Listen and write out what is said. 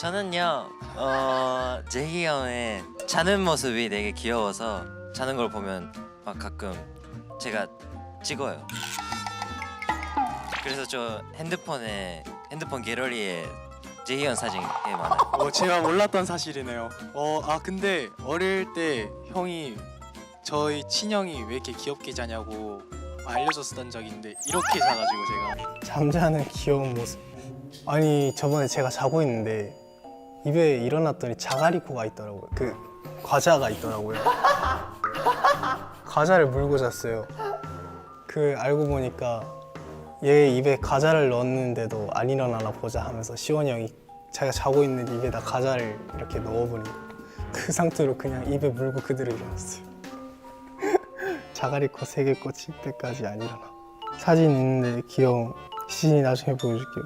저는요, 어, 제희 형의 자는 모습이 되게 귀여워서 자는 걸 보면 막 가끔 제가 찍어요. 그래서 저 핸드폰에 핸드폰 갤러리에 제희 형 사진이 꽤 많아요. 어, 제가 몰랐던 사실이네요. 어, 아 근데 어릴 때 형이 저희 친형이 왜 이렇게 귀엽게 자냐고 알려줬었던 적이 있는데 이렇게 자가지고 제가 잠자는 귀여운 모습. 아니 저번에 제가 자고 있는데 입에 일어났더니 자가리코가 있더라고요. 그 과자가 있더라고요. 과자를 물고 잤어요. 그 알고 보니까 얘 입에 과자를 넣었는데도 안 일어나나 보자 하면서 시원이 형이 자기가 자고 있는 입에다 과자를 이렇게 넣어버린. 그 상태로 그냥 입에 물고 그대로 일어났어요. 자가리코 세 개 꽂힐 때까지 안 일어나. 사진 있는데 귀여운 시진이 나중에 보여줄게요.